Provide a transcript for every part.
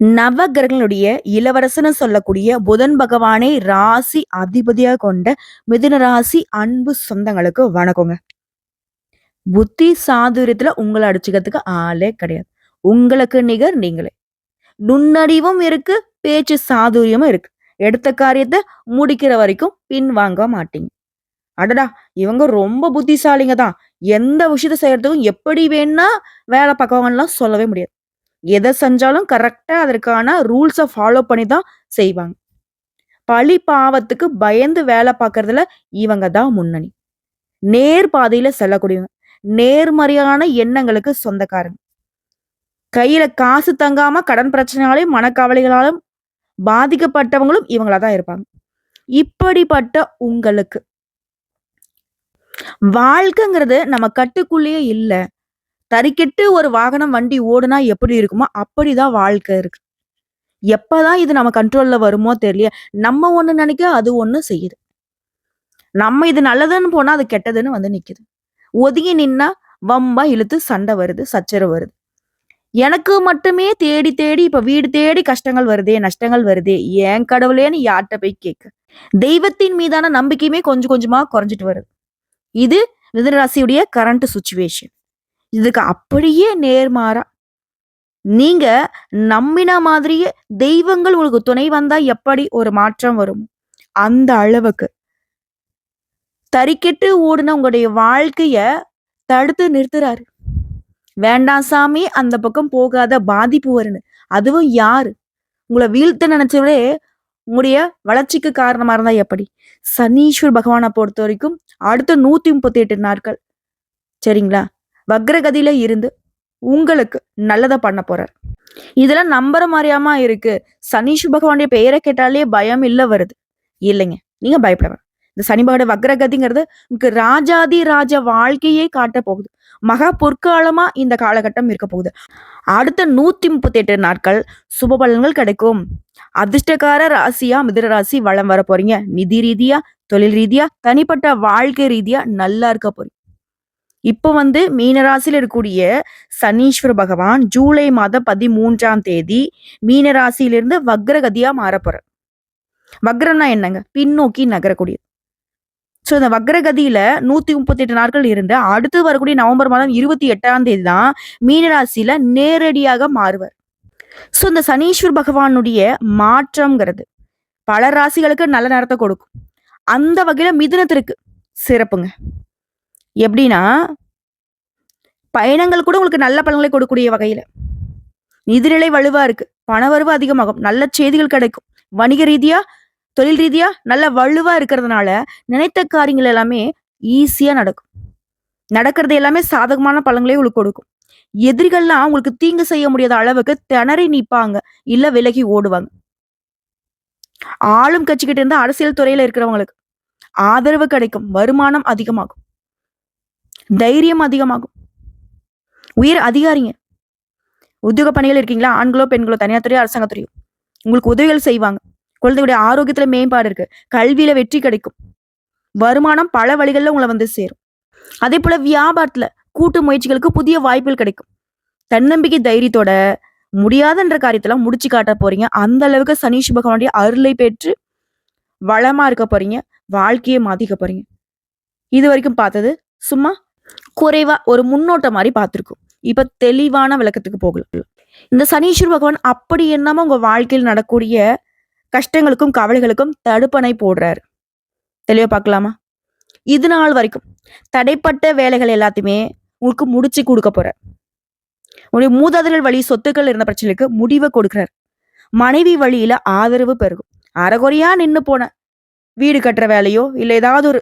நவகிரகங்களுடைய இளவரசன்னு சொல்லக்கூடிய புதன் பகவானை ராசி அதிபதியா கொண்ட மிதுன ராசி அன்பு சொந்தங்களுக்கு வணக்கங்க. புத்தி சாதுரியத்துல உங்களை அடிச்சுக்கிறதுக்கு ஆளே கிடையாது. உங்களுக்கு நிகர் நீங்களே. நுண்ணறிவும் இருக்கு பேச்சு சாதுரியமும் இருக்கு. எடுத்த காரியத்தை முடிக்கிற வரைக்கும் பின் வாங்க மாட்டீங்க. அடடா இவங்க ரொம்ப புத்திசாலிங்க தான் எந்த விஷயத்த செய்யறதுக்கும் எப்படி வேணா வேலை பார்க்கவங்கலாம் சொல்லவே முடியாது. எதை செஞ்சாலும் கரெக்டாக அதற்கான ரூல்ஸை ஃபாலோ பண்ணி தான் செய்வாங்க. பழி பாவத்துக்கு பயந்து வேலை பார்க்கறதுல இவங்க தான் முன்னணி. நேர் பாதையில செல்லக்கூடியவங்க. நேர்மறையான எண்ணங்களுக்கு சொந்தக்காரங்க. கையில காசு தங்காம கடன் பிரச்சனையாலையும் மனக்கவலைகளாலும் பாதிக்கப்பட்டவங்களும் இவங்களா தான் இருப்பாங்க. இப்படிப்பட்ட உங்களுக்கு வாழ்க்கைங்கிறது நம்ம கட்டுக்குள்ளேயே இல்லை. தறிக்கெட்டு ஒரு வாகனம் வண்டி ஓடுனா எப்படி இருக்குமோ அப்படிதான் வாழ்க்கை இருக்கு. எப்பதான் இது நம்ம கண்ட்ரோல்ல வருமோ தெரியல. நம்ம ஒண்ணு நினைக்க அது ஒண்ணு செய்யுது. நம்ம இது நல்லதுன்னு போனா அது கெட்டதுன்னு வந்து நிக்குது. ஒதுங்கி நின்னா வம்பா இழுத்து சண்டை வருது சச்சரவு வருது. எனக்கு மட்டுமே தேடி தேடி இப்ப வீடு தேடி கஷ்டங்கள் வருதே நஷ்டங்கள் வருதே ஏன் கடவுளேன்னு யார்கிட்ட போய் கேட்க தெய்வத்தின் மீதான நம்பிக்கையுமே கொஞ்சம் கொஞ்சமா குறைஞ்சிட்டு வருது. இது மிதனராசியுடைய கரண்ட் சுச்சுவேஷன் இதுக்கு அப்படியே நேர்மாறா நீங்க நம்பின மாதிரியே தெய்வங்கள் உங்களுக்கு துணை வந்தா எப்படி ஒரு மாற்றம் வரும்? அந்த அளவுக்கு. தறிக்கெட்டு ஓடுன உங்களுடைய வாழ்க்கைய தடுத்து நிறுத்துறாரு. வேண்டாம் சாமி அந்த பக்கம் போகாத பாதிப்பு வருன்னு. அதுவும் யாரு? உங்களை வீழ்த்த நினைச்சவரே உங்களுடைய வளர்ச்சிக்கு காரணமா இருந்தா எப்படி? சனீஸ்வர் பகவானை பொறுத்த வரைக்கும் அடுத்த நூத்தி முப்பத்தி எட்டு நாட்கள். சரிங்களா? வக்ரகதியில இருந்து உங்களுக்கு நல்லதை பண்ண போறார். இதெல்லாம் நம்புற மாதிரியாமா இருக்கு. சனீஸ்வர் பகவானுடைய பெயரை கேட்டாலே பயம் இல்ல வருது. இல்லைங்க. நீங்க பயப்பட இந்த சனி பகவானுடைய வக்ரகதிங்கிறது உங்களுக்கு ராஜாதி ராஜ வாழ்க்கையே காட்ட போகுது. மகா பொற்காலமா இந்த காலகட்டம் இருக்க போகுது. அடுத்த நூத்தி முப்பத்தி எட்டு நாட்கள் சுப பலன்கள் கிடைக்கும். அதிர்ஷ்டக்கார ராசியா மிதிர ராசி வளம் வர போறீங்க. நிதி ரீதியா தொழில் ரீதியா தனிப்பட்ட வாழ்க்கை ரீதியா நல்லா இருக்க போறீங்க. இப்போ வந்து மீனராசியில் இருக்கக்கூடிய சனீஸ்வர பகவான் ஜூலை மாதம் பதிமூன்றாம் தேதி மீனராசியிலிருந்து வக்ரகதியா மாறப்போற வக்ரம்னா என்னங்க? பின்னோக்கி நகரக்கூடியது. ஸோ இந்த வக்ரகதியில நூத்தி முப்பத்தி எட்டு நாட்கள் இருந்து அடுத்து வரக்கூடிய நவம்பர் மாதம் இருபத்தி எட்டாம் தேதி தான் மீனராசியில நேரடியாக மாறுவார். ஸோ இந்த சனீஸ்வர் பகவானுடைய மாற்றம்ங்கிறது பல ராசிகளுக்கு நல்ல நேரத்தை கொடுக்கும். அந்த வகையில மிதுனத்திற்கு சிறப்புங்க. எப்படின்னா பயணங்கள் கூட உங்களுக்கு நல்ல பலன்களை கொடுக்கக்கூடிய வகையில். நிதிநிலை வலுவா இருக்கு பணவரவு அதிகமாகும் நல்ல செய்திகள் கிடைக்கும். வணிக ரீதியா தொழில் ரீதியா நல்ல வலுவா இருக்கிறதுனால நினைத்த காரியங்கள் எல்லாமே ஈஸியா நடக்கும். நடக்கிறது எல்லாமே சாதகமான பலன்களே உங்களுக்கு கொடுக்கும். எதிரிகள்லாம் உங்களுக்கு தீங்கு செய்ய முடியாத அளவுக்கு திணறி நிற்பாங்க இல்ல விலகி ஓடுவாங்க. ஆளும் கட்சிக்கிட்ட இருந்து அரசியல் துறையில இருக்கிறவங்களுக்கு ஆதரவு கிடைக்கும் வருமானம் அதிகமாகும். தைரியம் அதிகமாகும். உயர் அதிகாரிங்க. உத்தியோக பணிகள் இருக்கீங்களா? ஆண்களோ பெண்களோ தனியார் துறையோ அரசாங்க துறையோ உங்களுக்கு உதவிகள் செய்வாங்க. குழந்தைகளுடைய ஆரோக்கியத்துல மேம்பாடு இருக்கு. கல்வியில வெற்றி கிடைக்கும். வருமானம் பல வழிகளில் உங்களை வந்து சேரும். அதே போல வியாபாரத்துல கூட்டு முயற்சிகளுக்கு புதிய வாய்ப்புகள் கிடைக்கும். தன்னம்பிக்கை தைரியத்தோட முடியாதுன்ற காரியத்தெல்லாம் முடிச்சு காட்ட போறீங்க. அந்த அளவுக்கு சனீஷ் பகவானுடைய அருளை பெற்று வளமா இருக்க போறீங்க. வாழ்க்கையை மாத்திக்க போறீங்க. இது வரைக்கும் பார்த்தது. சும்மா குறைவா ஒரு முன்னோட்டம் மாதிரி பார்த்துருக்கோம். இப்ப தெளிவான விளக்கத்துக்கு போகலாம். இந்த சனீஸ்வர் பகவான் அப்படி என்னமோ உங்க வாழ்க்கையில் நடக்கூடிய கஷ்டங்களுக்கும் கவலைகளுக்கும் தடுப்பணை போடுறாரு. தெளிவா பார்க்கலாமா? இது நாள் வரைக்கும் தடைப்பட்ட வேலைகள் எல்லாத்தையுமே உங்களுக்கு முடிச்சு கொடுக்க போறார். உங்களுடைய மூதாதையர்கள் வழி சொத்துக்கள் இருந்த பிரச்சனைக்கு முடிவை கொடுக்குறாரு. மனைவி வழியில ஆதரவு பெருகும். அறகுறையா நின்று போன வீடு கட்டுற வேலையோ இல்லை ஏதாவது ஒரு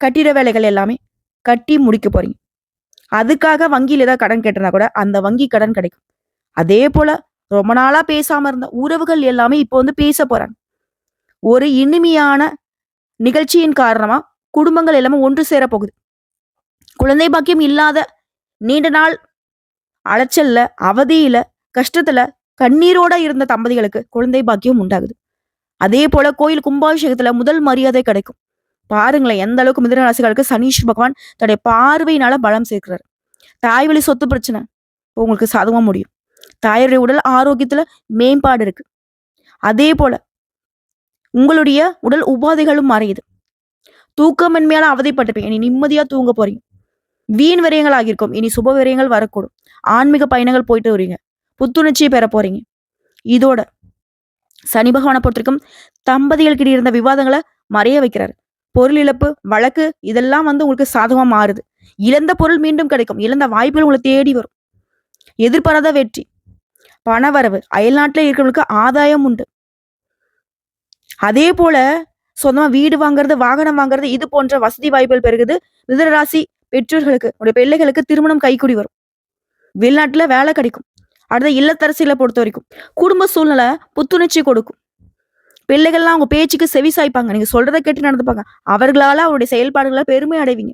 கட்டிட வேலைகள் எல்லாமே கட்டி முடிக்க போறீங்க. அதுக்காக வங்கியில் ஏதாவது கடன் கேட்டிருந்தா கூட அந்த வங்கி கடன் கிடைக்கும். அதே போல ரொம்ப நாளா பேசாம இருந்த உறவுகள் எல்லாமே இப்போ வந்து பேச போறாங்க. ஒரு இனிமையான நிகழ்ச்சியின் காரணமா குடும்பங்கள் எல்லாமே ஒன்று சேர போகுது. குழந்தை பாக்கியம் இல்லாத நீண்ட நாள் அலைச்சல்ல அவதியில கஷ்டத்துல கண்ணீரோட இருந்த தம்பதிகளுக்கு குழந்தை பாக்கியம் உண்டாகுது. அதே போல கோயில் கும்பாபிஷேகத்துல முதல் மரியாதை கிடைக்கும். பாருங்களேன் எந்த அளவுக்கு மிதன ராசிகளுக்கு சனீஷ் பகவான் தன்னுடைய பார்வையினால பலம் சேர்க்கிறார். தாய் வழி சொத்து பிரச்சனை இப்போ உங்களுக்கு சாதகமா முடியும். தாயருடைய உடல் ஆரோக்கியத்துல மேம்பாடு இருக்கு. அதே போல உங்களுடைய உடல் உபாதைகளும் மறையுது. தூக்கமின்மையால அவதிப்பட்டிருப்பீங்க. இனி நிம்மதியா தூங்க போறீங்க. வீண் விரயங்கள் ஆகியிருக்கும் இனி சுப விரயங்கள் வரக்கூடும். ஆன்மீக பயணங்கள் போயிட்டு வரீங்க. புத்துணர்ச்சியை பெற போறீங்க. இதோட சனி பகவானை பொறுத்திருக்கும் தம்பதிகளுக்கிடையே இருந்த விவாதங்களை மறைய வைக்கிறாரு. பொருள் இழப்பு வழக்கு இதெல்லாம் வந்து உங்களுக்கு சாதகமா மாறுது. இழந்த பொருள் மீண்டும் கிடைக்கும். இழந்த வாய்ப்புகள் உங்களை தேடி வரும். எதிர்பாராத வெற்றி. பணவரவு. அயல்நாட்டில் இருக்கிறவங்களுக்கு ஆதாயம் உண்டு. அதே போல சொந்தமா வீடு வாங்குறது வாகனம் வாங்குறது இது போன்ற வசதி வாய்ப்புகள் பெருகுது. மிதனராசி பெற்றோர்களுக்கு உடைய பிள்ளைகளுக்கு திருமணம் கைக்குடி வரும். வெளிநாட்டுல வேலை கிடைக்கும். அடுத்த இல்லத்தரசியில பொறுத்த வரைக்கும். குடும்ப சூழ்நிலை புத்துணர்ச்சி கொடுக்கும். பிள்ளைகள்லாம் அவங்க பேச்சுக்கு செவிசாய்ப்பாங்க நீங்க சொல்றதை கேட்டு நடந்துப்பாங்க அவர்களால அவருடைய செயல்பாடுகளால் பெருமை அடைவீங்க.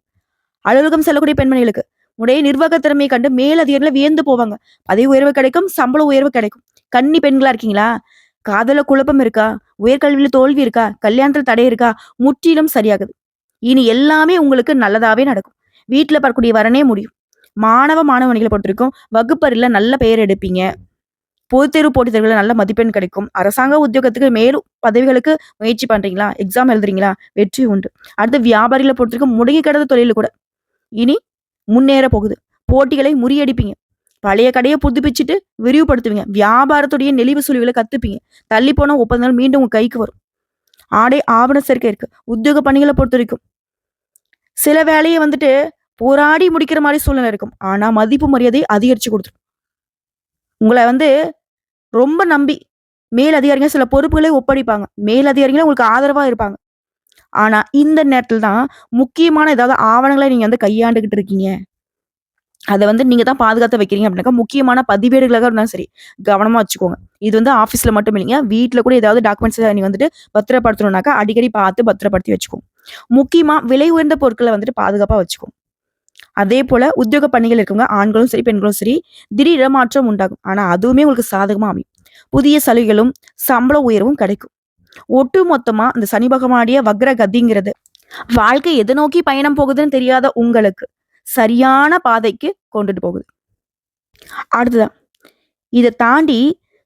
அலுவலகம் செல்லக்கூடிய பெண்மணிகளுக்கு உடைய நிர்வாக திறமையை கண்டு மேலதிகாரிகள் வியந்து போவாங்க. பதவி உயர்வு கிடைக்கும் சம்பள உயர்வு கிடைக்கும். கன்னி பெண்களா இருக்கீங்களா? காதல குழப்பம் இருக்கா? உயர்கல்வியில தோல்வி இருக்கா? கல்யாணத்துல தடை இருக்கா? முற்றிலும் சரியாகுது. இனி எல்லாமே உங்களுக்கு நல்லதாவே நடக்கும். வீட்டுல பார்க்கக்கூடிய வரனே முடியும். மாணவ மாணவனிகளை பொறுத்திருக்கும். வகுப்பறில நல்ல பெயர் எடுப்பீங்க. பொதுத் தேர்வு போட்டித் தேர்வுல நல்ல மதிப்பெண் கிடைக்கும். அரசாங்க உத்தியோகத்துக்கு மேலும் பதவிகளுக்கு முயற்சி பண்றீங்களா? எக்ஸாம் எழுதுறீங்களா? வெற்றி உண்டு. அடுத்து வியாபாரிகளை பொறுத்திருக்கும் முடங்கி கிடந்த தொழில் கூட. இனி முன்னேற போகுது. போட்டிகளை முறியடிப்பீங்க. பழைய கடையை புதுப்பிச்சுட்டு விரிவுபடுத்துவீங்க. வியாபாரத்துடைய நெளிவு சுழிவுகளை கத்துப்பீங்க. தள்ளி போன ஒப்பந்தங்கள் மீண்டும் உங்க கைக்கு வரும். ஆடை ஆவண சேர்க்கை இருக்கு. உத்தியோக பணிகளை பொறுத்த வரைக்கும் சில வேலையை வந்துட்டு போராடி முடிக்கிற மாதிரி சூழ்நிலை இருக்கும். ஆனா மதிப்பு மரியாதை அதிகரிச்சு கொடுத்துரும். உங்களை வந்து ரொம்ப நம்பி. மேல் அதிகாரிங்க சில பொறுப்புகளை ஒப்படைப்பாங்க. மேல் அதிகாரிகள் உங்களுக்கு ஆதரவா இருப்பாங்க. ஆனா இந்த நேரத்துல தான் முக்கியமான ஏதாவது ஆவணங்களை நீங்க வந்து கையாண்டுகிட்டு இருக்கீங்க. அதை வந்து நீங்க தான் பாதுகாத்து வைக்கிறீங்க அப்படின்னாக்கா முக்கியமான பதிவேடுகளாக இருந்தாலும் சரி கவனமா வச்சுக்கோங்க. இது வந்து ஆஃபீஸ்ல மட்டும் இல்லைங்க வீட்டில் கூட ஏதாவது டாக்குமெண்ட்ஸ் நீ வந்துட்டு பத்திரப்படுத்தணும்னாக்கா அடிக்கடி பார்த்து பத்திரப்படுத்தி வச்சுக்கோங்க. முக்கியமா விலை உயர்ந்த பொருட்களை வந்துட்டு பாதுகாப்பா வச்சுக்கோங்க. அதே போல உத்தியோக பணிகள் இருக்கவங்க ஆண்களும் சரி பெண்களும் சரி திடீர் இடமாற்றம் உண்டாகும். ஆனால் அதுவுமே உங்களுக்கு சாதகமாக அமையும். புதிய சலுகைகளும் சம்பள உயர்வும் கிடைக்கும். ஒட்டு மொத்தமாக அந்த சனி பகவானுடைய வக்ர கதிங்கிறது வாழ்க்கை எதை நோக்கி பயணம் போகுதுன்னு தெரியாத உங்களுக்கு சரியான பாதைக்கு கொண்டுட்டு போகுது. அடுத்ததான் இதை தாண்டி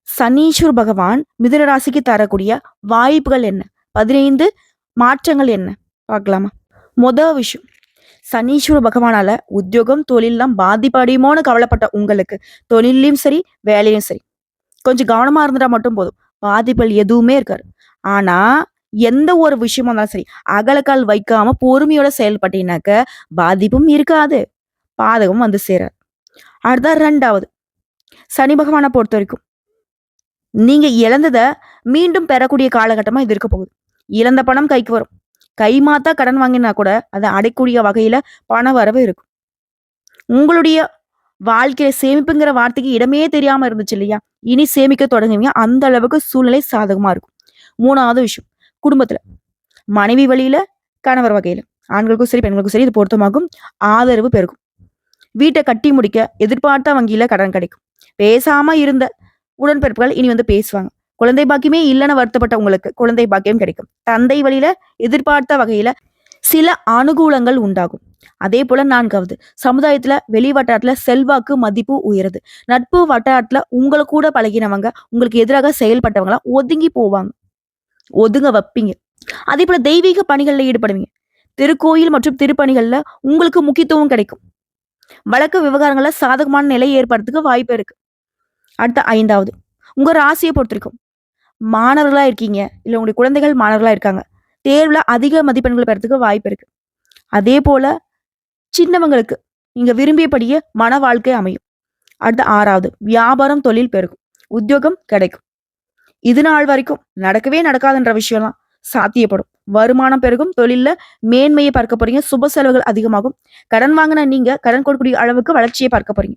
சனீஸ்வர் பகவான் மிதுன ராசிக்கு தரக்கூடிய வாய்ப்புகள் என்ன? பதினைந்து மாற்றங்கள் என்ன? பார்க்கலாமா? முதல் விஷயம் சனீஸ்வர பகவானால உத்தியோகம் தொழிலெல்லாம் பாதிப்படையுமோன்னு கவலைப்பட்ட உங்களுக்கு தொழிலையும் சரி வேலையும் சரி கொஞ்சம் கவனமா இருந்துட்டா மட்டும் போதும். பாதிப்புகள் எதுவுமே இருக்காரு ஆனா எந்த ஒரு விஷயமா இருந்தாலும் சரி அகலக்கால் வைக்காம பொறுமையோட செயல்பட்டீங்கன்னாக்க பாதிப்பும் இருக்காது. பாதகம் வந்து சேராது. அடுத்த ரெண்டாவது சனி பகவானை பொறுத்த வரைக்கும் நீங்க இழந்ததை மீண்டும் பெறக்கூடிய காலகட்டமா இது இருக்க போகுது. இழந்த பணம் கைக்கு வரும். கை மாத்தா கடன் வாங்கினா கூட அதை அடைக்கூடிய வகையில பண வரவு இருக்கும். உங்களுடைய வாழ்க்கையில சேமிப்புங்கிற வார்த்தைக்கு இடமே தெரியாம இருந்துச்சு இல்லையா? இனி சேமிக்க தொடங்குவீங்க. அந்த அளவுக்கு சூழ்நிலை சாதகமா இருக்கும். மூணாவது விஷயம் குடும்பத்துல. மனைவி வழியில கணவர் வகையில. ஆண்களுக்கும் சரி பெண்களுக்கும் சரி இது பொருத்தமாகும். ஆதரவு பெருகும். வீட்டை கட்டி முடிக்க எதிர்பார்த்த வங்கியில கடன் கிடைக்கும். பேசாம இருந்த உடன்பிறப்புகள் இனி வந்து பேசுவாங்க. குழந்தை பாக்கியமே இல்லைன்னு வருத்தப்பட்ட உங்களுக்கு குழந்தை பாக்கியம் கிடைக்கும். தந்தை வழியில எதிர்பார்த்த வகையில சில அனுகூலங்கள் உண்டாகும். அதே போல நான்காவது சமுதாயத்துல வெளி வட்டாரத்துல செல்வாக்கு மதிப்பு உயருது. நட்பு வட்டாரத்துல உங்களை கூட பழகினவங்க உங்களுக்கு எதிராக செயல்பட்டவங்களா ஒதுங்கி போவாங்க. ஒதுங்க வைப்பீங்க. அதே போல தெய்வீக பணிகள்ல ஈடுபடுவீங்க. திருக்கோயில் மற்றும் திருப்பணிகள்ல உங்களுக்கு முக்கியத்துவம் கிடைக்கும். வழக்கு விவகாரங்கள்ல சாதகமான நிலை ஏற்படுறதுக்கு வாய்ப்பு இருக்கு. அடுத்த ஐந்தாவது உங்க ராசியை பொறுத்திருக்கும். மாணவர்களா இருக்கீங்க. இல்லை உங்களுடைய குழந்தைகள் மாணவர்களா இருக்காங்க. தேர்வுல அதிக மதிப்பெண்கள் பெறதுக்கு வாய்ப்பு இருக்கு. அதே போல சின்னவங்களுக்கு நீங்க விரும்பியபடியே மன வாழ்க்கை அமையும். அடுத்து ஆறாவது வியாபாரம் தொழில் பெருகும். உத்தியோகம் கிடைக்கும். இது நாள் வரைக்கும் நடக்கவே நடக்காதுன்ற விஷயம்லாம் சாத்தியப்படும். வருமானம் பெருகும். தொழில்ல மேன்மையை பார்க்க போறீங்க. சுப செலவுகள் அதிகமாகும். கடன் வாங்கின நீங்க கடன் கொடுக்கக்கூடிய அளவுக்கு வளர்ச்சியை பார்க்க போறீங்க.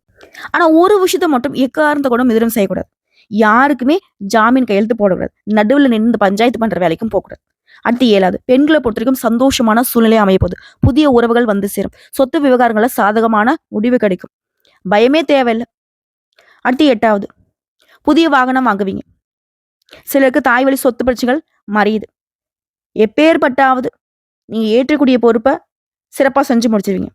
ஆனா ஒரு விஷயத்தை மட்டும் எக்காரணத்தை கூட எதிரும் செய்யக்கூடாது. யாருக்குமே ஜாமீன் கையெழுத்து போடக்கூடாது. நடுவில் நின்று பஞ்சாயத்து பண்ணுற வேலைக்கும் போகக்கூடாது. அடுத்து ஏழாவது பெண்களை பொறுத்த வரைக்கும் சந்தோஷமான சூழ்நிலை அமையப்போகுது புதிய உறவுகள் வந்து சேரும். சொத்து விவகாரங்களில் சாதகமான முடிவு கிடைக்கும். பயமே தேவையில்லை. அடுத்து எட்டாவது புதிய வாகனம் வாங்குவீங்க. சிலருக்கு தாய் வழி சொத்து பிரச்சனைகள் மறையுது. எப்பேற்பட்டாவது நீங்கள் ஏற்றக்கூடிய பொறுப்பை சிறப்பாக செஞ்சு முடிச்சிருவீங்க.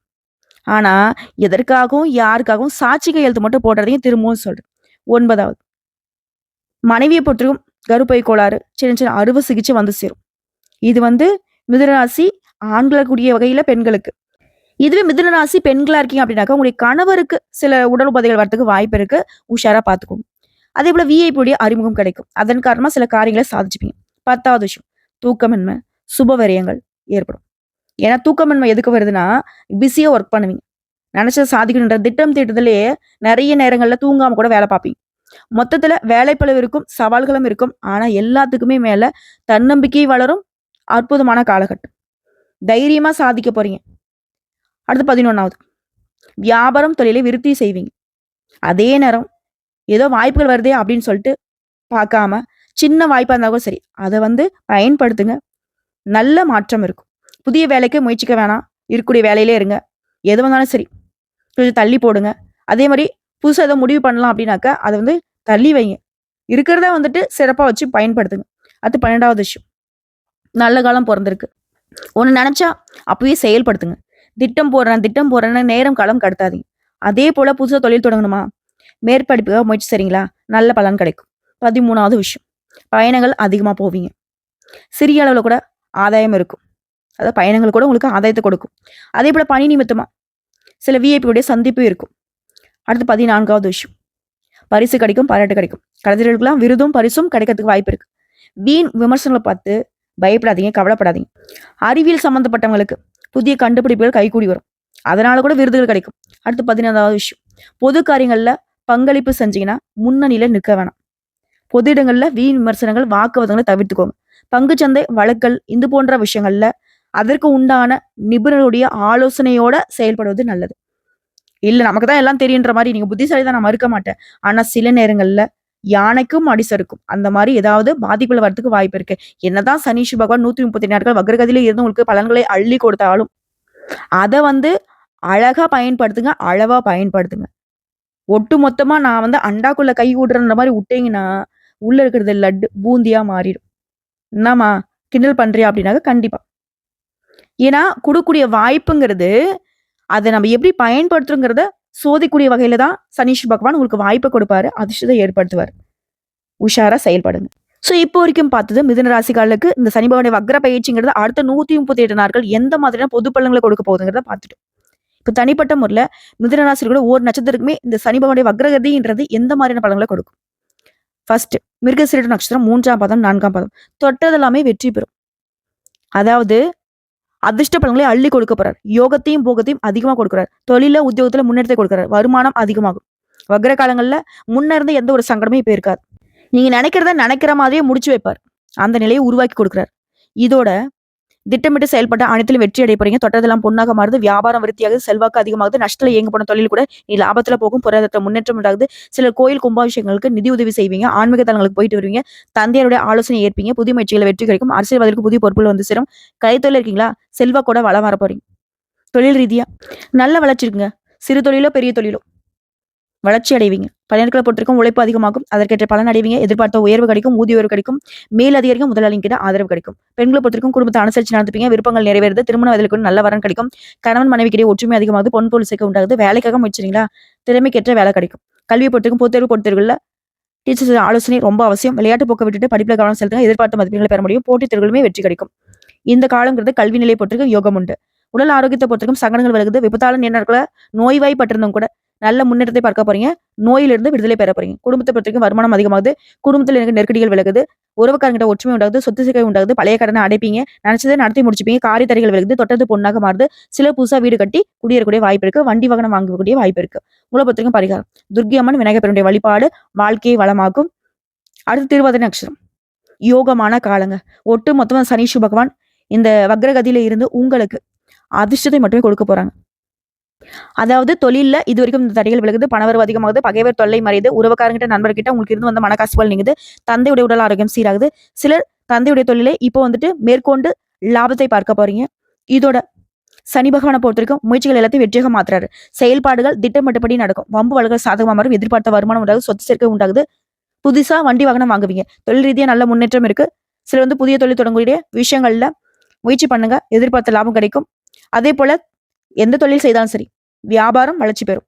ஆனால் எதற்காகவும் யாருக்காகவும் சாட்சி கையெழுத்து மட்டும் போடுறதையும் திரும்பவும் சொல்கிறேன் ஒன்பதாவது மனைவியை பொறுத்திருக்கும் கருப்பை கோளாறு சின்ன சின்ன அறுவை சிகிச்சை வந்து சேரும். இது வந்து மிதுனராசி ஆண்களுக்குரிய வகையில பெண்களுக்கு. இதுவே மிதுனராசி பெண்களா இருக்கீங்க அப்படின்னாக்கா உங்களுடைய கணவருக்கு சில உடல் உபாதைகள் வரதுக்கு வாய்ப்பு இருக்கு. உஷாரா பார்த்துக்கோங்க. அதே போல விஐபியுடைய அறிமுகம் கிடைக்கும். அதன் காரணமா சில காரியங்களை சாதிச்சுப்பீங்க. பத்தாவது விஷயம் தூக்கமின்மை சுபவரியங்கள் ஏற்படும். ஏன்னா தூக்கமின்மை எதுக்கு வருதுன்னா பிஸியா ஒர்க் பண்ணுவீங்க. நினைச்சதை சாதிக்கணுன்ற திட்டம் தீட்டுதலே நிறைய நேரங்கள்ல தூங்காம கூட வேலை பார்ப்பீங்க. மொத்தத்துல வேலைப்பளவு இருக்கும் சவால்களும் இருக்கும். ஆனா எல்லாத்துக்குமே மேல தன்னம்பிக்கை வளரும் அற்புதமான காலகட்டம். தைரியமா சாதிக்க போறீங்க. அடுத்து பதினொன்னாவது. வியாபாரம் தொழிலை விருத்தி செய்வீங்க. அதே நேரம் ஏதோ வாய்ப்புகள் வருதே அப்படின்னு சொல்லிட்டு பார்க்காம சின்ன வாய்ப்பா இருந்தால் கூட சரி. அதை வந்து பயன்படுத்துங்க. நல்ல மாற்றம் இருக்கும். புதிய வேலைக்கு முயற்சிக்க வேணாம். இருக்கக்கூடிய வேலையிலே இருங்க. எது வந்தாலும் சரி. கொஞ்சம் தள்ளி போடுங்க. அதே மாதிரி புதுசாக ஏதோ முடிவு பண்ணலாம் அப்படின்னாக்கா அதை வந்து தள்ளி வைங்க. இருக்கிறத வந்துட்டு சிறப்பாக வச்சு பயன்படுத்துங்க. அது பன்னெண்டாவது விஷயம். நல்ல காலம் பிறந்திருக்கு. ஒன்று நினச்சா அப்பவே செயல்படுத்துங்க. திட்டம் போடுறேன் திட்டம் போடுறேன்னு நேரம் காலம் கடத்தாதீங்க. அதே போல் புதுசாக தொழில் தொடங்கணுமா? மேற்படிப்புக்காக முயற்சி சரிங்களா நல்ல பலன் கிடைக்கும். பதிமூணாவது விஷயம். பயணங்கள் அதிகமாக போவீங்க. சிறிய அளவில் கூட ஆதாயம் இருக்கும். அதாவது பயணங்கள் கூட உங்களுக்கு ஆதாயத்தை கொடுக்கும். அதே போல் பணி நிமித்தமாக சில விஐபியுடைய சந்திப்பும் இருக்கும். அடுத்து பதினான்காவது விஷயம். பரிசு கிடைக்கும் பாராட்டு கிடைக்கும். கலைஞர்களுக்கெல்லாம் விருதும் பரிசும் கிடைக்கிறதுக்கு வாய்ப்பு இருக்கு. வீண் விமர்சனங்களை பார்த்து பயப்படாதீங்க கவலைப்படாதீங்க. அறிவியல் சம்பந்தப்பட்டவங்களுக்கு புதிய கண்டுபிடிப்புகள் கைகூடி வரும். அதனால கூட விருதுகள் கிடைக்கும். அடுத்து பதினைந்தாவது விஷயம். பொது காரியங்களில் பங்களிப்பு செஞ்சீங்கன்னா முன்னணியில நிற்க வேணாம். பொது இடங்கள்ல வீண் விமர்சனங்கள் வாக்குவாதங்களை தவிர்த்துக்கோங்க. பங்குச்சந்தை வழக்கல் இது போன்ற விஷயங்கள்ல அதற்கு உண்டான நிபுணருடைய ஆலோசனையோட செயல்படுவது நல்லது. இல்லை நமக்கு தான் எல்லாம் தெரியுன்ற மாதிரி நீங்கள் புத்திசாலி தான் நான் மறுக்க மாட்டேன். ஆனால் சில நேரங்களில் யானைக்கும் அடிசருக்கும். அந்த மாதிரி ஏதாவது பாதிப்புல வரதுக்கு வாய்ப்பு இருக்கு. என்னதான் சனீஷ் பகவான் நூத்தி முப்பத்தி நாட்கள் வக்ரகதியில இருந்து உங்களுக்கு பலன்களை அள்ளி கொடுத்தாலும் அதை வந்து அழகா பயன்படுத்துங்க அளவா பயன்படுத்துங்க. ஒட்டு மொத்தமா நான் வந்து அண்டாக்குள்ள கை விடுறன்ற மாதிரி விட்டீங்கன்னா உள்ள இருக்கிறது லட்டு பூந்தியா மாறிடும். என்னம்மா கிண்டல் பண்றியா அப்படின்னாக்க கண்டிப்பா. ஏன்னா கொடுக்கக்கூடிய வாய்ப்புங்கிறது அதை நம்ம எப்படி பயன்படுத்துறோங்கிறத சோதிக்கூடிய வகையில தான் சனீஷ் பகவான் உங்களுக்கு வாய்ப்பை கொடுப்பாரு அதிர்ஷ்டத்தை ஏற்படுத்துவார். உஷாரா செயல்படுங்க. ஸோ இப்போ வரைக்கும் பார்த்தது மிதன ராசிக்காரர்களுக்கு இந்த சனி பகவானுடைய வக்ர பயிற்சிங்கிறது அடுத்த நூத்தி முப்பத்தி எட்டு நாட்கள் எந்த மாதிரியான பொது பலன்களை கொடுக்க போகுதுங்கிறத பார்த்துட்டோம். இப்போ தனிப்பட்ட முறையில் மிதன ராசிகளோட ஒவ்வொரு நட்சத்திரத்துக்குமே இந்த சனி பகவானுடைய வக்ரகதின்றது எந்த மாதிரியான பலன்களை கொடுக்கும்? ஃபர்ஸ்ட் மிருகசீரட நட்சத்திரம் மூன்றாம் பதம் நான்காம் பதம். தொட்டதெல்லாமே வெற்றி பெறும். அதாவது அதிர்ஷ்ட பலன்களை அள்ளி கொடுக்க போறார். யோகத்தையும் போகத்தையும் அதிகமா கொடுக்குறார். தொழில உத்தியோகத்துல முன்னெடுத்து கொடுக்குறார். வருமானம் அதிகமாகும். வக்ர காலங்கள்ல முன்ன இருந்த எந்த ஒரு சங்கடமும் இப்போ இருக்காது. நீங்க நினைக்கிறத நினைக்கிற மாதிரியே முடிச்சு வைப்பார். அந்த நிலையை உருவாக்கி கொடுக்குறார். இதோட திட்டமிட்டு செயல்பட்ட அனைத்திலும் வெற்றி அடைய போறீங்க. தொட்டதெல்லாம் பொண்ணாக மாறுது. வியாபாரம் விருத்தியாகுது. செல்வாக்கு அதிகமாகுது. நஷ்டத்தில் இயங்க போன தொழில் கூட நீ லாபத்தில் போகும். பொருளாதாரத்தில் முன்னேற்றம் உண்டாகுது. சில கோயில் கும்பாபிஷேகங்களுக்கு நிதி உதவி செய்வீங்க. ஆன்மீக தலங்களுக்கு போயிட்டு வருவீங்க. தந்தையருடைய ஆலோசனை ஏற்பீங்க. புதிய முயற்சிகளை வெற்றி கிடைக்கும். அரசியல்வாதிகளுக்கு புதிய பொறுப்புகள் வந்து சேரும். கைத்தொழில் இருக்கீங்களா? செல்வா கூட வளம் வர போறீங்க. தொழில் ரீதியா நல்ல வளர்ச்சி இருக்குங்க. சிறு தொழிலோ பெரிய தொழிலோ. வளர்ச்சி அடைவீங்க. பணியாட்களை பொறுத்திருக்கும் உழைப்பு அதிகமாகும். அதற்கேற்ற பலன் அடைவீங்க. எதிர்பார்த்த உயர்வு கிடைக்கும். ஊதிய உயர்வு கிடைக்கும். மேல் அதிகாரிக்கும் முதலாளிங்க கிட்ட ஆதரவு கிடைக்கும். பெண்களை பொறுத்திருக்கும் குடும்பத்தை அனுசரிச்சு நடத்துப்பீங்க விருப்பங்கள் நிறைவேறுது. திருமண வயதில் கூட நல்ல வரன் கிடைக்கும். கணவன் மனைவிக்கிடையே ஒற்றுமை அதிகமாகுது. பொன் பொருள் சேர்க்க உண்டாகுது. வேலைக்காக முயற்சிங்களா திறமைக்கேற்ற வேலை கிடைக்கும். கல்வியை பொறுத்திருக்கும் பொதுத்தேர்வு பொறுத்தேர்வுல டீச்சர்ஸ் ஆலோசனை ரொம்ப அவசியம். விளையாட்டு போக்க விட்டுட்டு படிப்பில் கவனம் செலுத்துங்க. எதிர்பார்த்த மதிப்பெண்களை பெற முடியும். போட்டித் தேர்வுகளுமே வெற்றி கிடைக்கும். இந்த காலங்கிறது கல்வி நிலை பொறுத்திருக்கும் யோகம் உண்டு. உடல் ஆரோக்கியத்தை பொறுத்திருக்கும் சங்கடங்கள் விலகுது. விபத்தால நேரங்கள நோய்வாய்ப்பட்டிருந்தவங்க கூட நல்ல முன்னேற்றத்தை பார்க்க போறீங்க. நோயிலிருந்து விடுதலை பெற போறீங்க. குடும்பத்தை பொறுத்திருக்கும் வருமானம் அதிகமாகுது. குடும்பத்தில் எனக்கு நெருக்கடிகள் விலகுது. உறவுக்காரங்கிட்ட ஒற்றுமை உண்டாகுது. சொத்து சிக்கை உண்டாகுது. பழைய கடனை அடைப்பீங்க. நினைச்சதை நடத்தி முடிச்சுப்பீங்க. காரிய தடைகள் விலகுது. தொட்டது பொண்ணாக மாறுது. சில புதுசா வீடு கட்டி குடியேறக்கூடிய வாய்ப்பு இருக்கு. வண்டி வாகனம் வாங்கக்கூடிய வாய்ப்பு இருக்கு. உங்களை பொறுத்திருக்கும் பரிகாரம். துர்கி அம்மன் விநாயகப்பெருடைய வழிபாடு வாழ்க்கையை வளமாக்கும். அடுத்து திருவாதிரை நட்சத்திரம். யோகமான காலங்க. ஒட்டு மொத்தமாக சனீஷு பகவான் இந்த வக்ரகதியில இருந்து உங்களுக்கு அதிர்ஷ்டத்தை மட்டுமே கொடுக்க போறாங்க. அதாவது தொழில்ல இது வரைக்கும் இந்த தடைகள் விலகுது பணவரவு அதிகமாகுது பகைவர் தொல்லை மறையுது உறவுக்காரங்கிட்ட நண்பர்கிட்ட உங்களுக்கு இருந்து வந்த மனக்காசுகள் நீங்குது தந்தையுடைய உடல் ஆரோக்கியம் சீராகுது. சிலர் தந்தையுடைய தொழிலை இப்போ வந்துட்டு மேற்கொண்டு லாபத்தை பார்க்க போறீங்க. இதோட சனி பகவானை பொறுத்த வரைக்கும் முயற்சிகள் எல்லாத்தையும் வெற்றியாக மாத்துறாரு. செயல்பாடுகள் திட்டமிட்டபடி நடக்கும். வம்பு வழக்கு சாதகமாக மாறும் எதிர்பார்த்த வருமானம் உண்டாகுது சொத்து சேர்க்கை உண்டாகுது. புதுசா வண்டி வாகனம் வாங்குவீங்க. தொழில் ரீதியாக நல்ல முன்னேற்றம் இருக்கு. சிலர் வந்து புதிய தொழில் தொடங்கக்கூடிய விஷயங்கள்ல முயற்சி பண்ணுங்க. எதிர்பார்த்த லாபம் கிடைக்கும். அதே போல எந்த தொழில் செய்தாலும் சரி வியாபாரம் வளர்ச்சி பெறும்.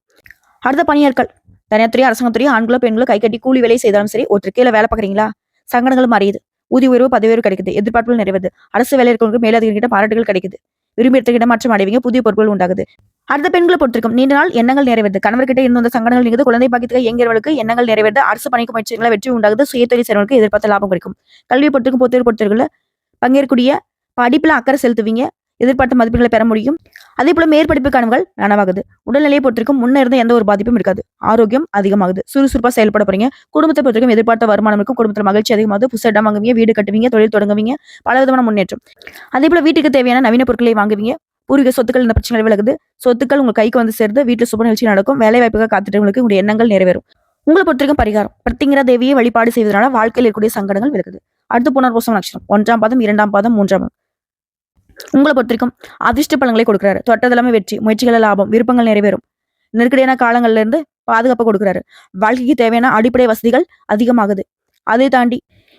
அடுத்த பணியாட்கள். தனியார் அரசாங்கத்துறையோ ஆண்களோ பெண்களோ கை கட்டி கூலி வேலை செய்தாலும் சரி ஒருத்தர் கீழே வேலை பார்க்குறீங்களா? சங்கடங்களும் அறியுது ஊதிய உயர்வு பதவி உயர்வு கிடைக்குது. எதிர்பார்ப்புகள் நிறைவேறுது அரசு வேலை இருக்கிறவங்களுக்கு மேலதிகாரிகிட்ட பாராட்டுகள் கிடைக்குது. விரும்பி இடத்துக்கிட்ட மாற்றம் அடைவீங்க. புதிய பொருட்கள் உண்டாகுது. அடுத்த பெண்களை பொறுத்திருக்கும். நீண்ட நாள் எண்ணங்கள் நிறைவேறுது கணவர்கிட்ட இருந்த வந்த சங்கடங்கள் நீங்குது. குழந்தை பாக்கியத்துக்கு எங்கிறவர்களுக்கு எண்ணங்கள் நிறைவேறது அரசு பணிக்கு முயற்சிகளை வெற்றி உண்டாகுது. சுயத்தொழில் செய்வர்களுக்கு எதிர்பார்த்த லாபம் கிடைக்கும். கல்வி பொறுத்திருக்கும் பொறுத்தவரை பொறுத்தவர்களை பங்கேற்கக்கூடிய படிப்புல அக்கறை செலுத்துவீங்க. எதிர்பார்த்த மதிப்பெண்களை பெற முடியும். அதே போல மேற்படிப்பு கனவுகள் நனவாகுது. உடல்நிலையை பொறுத்திருக்கும் முன்ன இருந்த எந்த ஒரு பாதிப்பும் இருக்காது. ஆரோக்கியம் அதிகமாகுது. சுறுசுறுப்பா செயல்பட போறீங்க. குடும்பத்தை பொறுத்திருக்கும் எதிர்பார்த்த வருமானம் இருக்கும் குடும்பத்தில் மகிழ்ச்சி அதிகமாகுது. புதுசு இடம் வாங்குவீங்க வீடு கட்டுவீங்க தொழில் தொடங்குவீங்க. பல விதமான முன்னேற்றம். அதே போல வீட்டுக்கு தேவையான நவீன பொருட்களை வாங்குவீங்க. பூர்வீக சொத்துக்கள் இந்த பிரச்சனைகள் விலகுது. சொத்துக்கள் உங்க கைக்கு வந்து சேர்ந்து வீட்டுல சுப நிகழ்ச்சி நடக்கும். வேலை வாய்ப்புகள் காத்துட்டவங்களுக்கு உங்களுடைய எண்ணங்கள் நிறைவேறும். உங்களை பொறுத்திருக்கும் பரிகாரம். பிரத்திங்கிற தேவியை வழிபாடு செய்வதனால வாழ்க்கையில் இருக்கக்கூடிய சங்கடங்கள் விலகுது. அடுத்து புனர்பூசம் நட்சத்திரம். ஒன்றாம் பாதம் இரண்டாம் பாதம் மூன்றாம் பாதம். உங்களை பொறுத்திருக்கும் அதிர்ஷ்ட பலன்களை கொடுக்குறாரு. தொட்டதெல்லாமே வெற்றி முயற்சிகள லாபம் விருப்பங்கள் நிறைவேறும். நெருக்கடியான காலங்கள்ல இருந்து பாதுகாப்பு கொடுக்குறாரு. வாழ்க்கைக்கு தேவையான அடிப்படை வசதிகள் அதிகமாகுது. அதை தாண்டி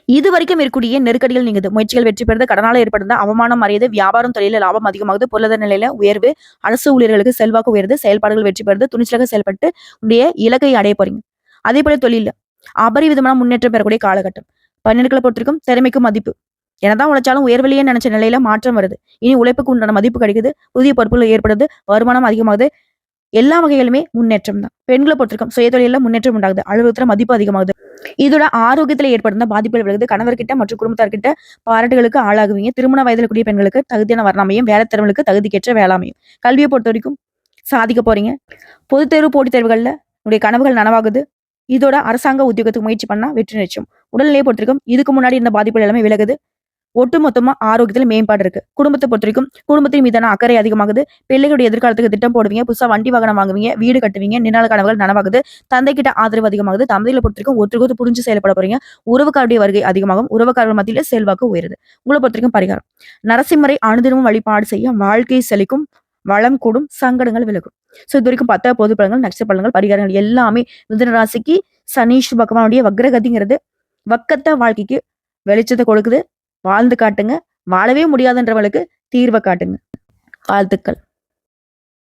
இது வரைக்கும் இருக்கக்கூடிய நெருக்கடிகள் நீங்குது. முயற்சிகள் வெற்றி பெறுது கடனால ஏற்படுத்த அவமானம் மறையுது வியாபாரம் தொழில லாபம் அதிகமாகுது பொருளாதார நிலையில உயர்வு அரசு ஊழியர்களுக்கு செல்வாக்கு உயர்வு செயல்பாடுகள் வெற்றி பெறுது துணிச்சலாக செயல்பட்டு உடைய இலக்கை அடைய போறீங்க. அதே போல தொழில அபரிவிதமான முன்னேற்றம் பெறக்கூடிய காலகட்டம். பன்னெண்டுகளை பொறுத்திருக்கும் திறமைக்கு மதிப்பு. என்னதான் உழைச்சாலும் உயர்வெளியே நினைச்ச நிலையில மாற்றம் வருது. இனி உழைப்புக்கு உண்டான மதிப்பு கிடைக்குது. புதிய பொறுப்புகள் ஏற்படுது. வருமானம் அதிகமாகுது. எல்லா வகையிலுமே முன்னேற்றம் தான். பெண்களை பொறுத்திருக்கும் சுயதொழில முன்னேற்றம் உண்டாகுது. அலுவலகத்துல மதிப்பு அதிகமாகுது. இதோட ஆரோக்கியத்துல ஏற்படுத்த பாதிப்புகள் விலகுது. கணவர்கிட்ட மற்றும் குடும்பத்தார்கிட்ட பாராட்டுகளுக்கு ஆளாகுவீங்க. திருமண வயதில் கூடிய பெண்களுக்கு தகுதியான வரணமையும் வேலை திறமைகளுக்கு தகுதிக்கேற்ற வேளாமையும். கல்வியை பொறுத்த வரைக்கும் சாதிக்க போறீங்க. பொதுத் தேர்வு போட்டித் தேர்வுகள்ல உங்களுடைய கனவுகள் நனவாகுது. இதோட அரசாங்க உத்தியோகத்துக்கு முயற்சி பண்ணா வெற்றி நிச்சயம். உடல்நிலையை பொறுத்திருக்கும் இதுக்கு முன்னாடி இருந்த பாதிப்புகள் எல்லாமே விலகுது. ஒட்டுமொத்தமா ஆரோக்கியத்துல மேம்பாடு இருக்கு. குடும்பத்தை பொறுத்த வரைக்கும் குடும்பத்தின் மீதான அக்கறை அதிகமாகுது. பிள்ளைகளுடைய எதிர்காலத்துக்கு திட்டம் போடுவீங்க. புதுசா வண்டி வாகனம் வாங்குவீங்க. வீடு கட்டுவீங்க. நின்னால கனவுகள் நனவாகுது. தந்தை கிட்ட ஆதரவு அதிகமாகுது. தந்தையில பொறுத்த வரைக்கும் ஒருத்தருக்கு புரிஞ்சு செயல்பட போறீங்க. உறவுக்காருடைய வருகை அதிகமாகும். உறவுக்காரர்கள் மத்தியில செல்வாக்கு உயருது. உங்களை பொறுத்த வரைக்கும் பரிகாரம். நரசிம்மரை அனுதினமும் வழிபாடு செய்ய வாழ்க்கை செழிக்கும் வளம் கூடும் சங்கடங்கள் விலகும். ஸோ இது வரைக்கும் பத்த பொது பழங்கள் நட்சத்திர பரிகாரங்கள் எல்லாமே மிதன ராசிக்கு சனீஷ் பகவானுடைய வக்ரகதிங்கிறது. வக்கத்த வாழ்க்கைக்கு வெளிச்சத்தை கொடுக்குது. வாழ்ந்து காட்டுங்க. வாழவே முடியாதுன்றவளுக்கு தீர்வை காட்டுங்க. வாழ்த்துக்கள்.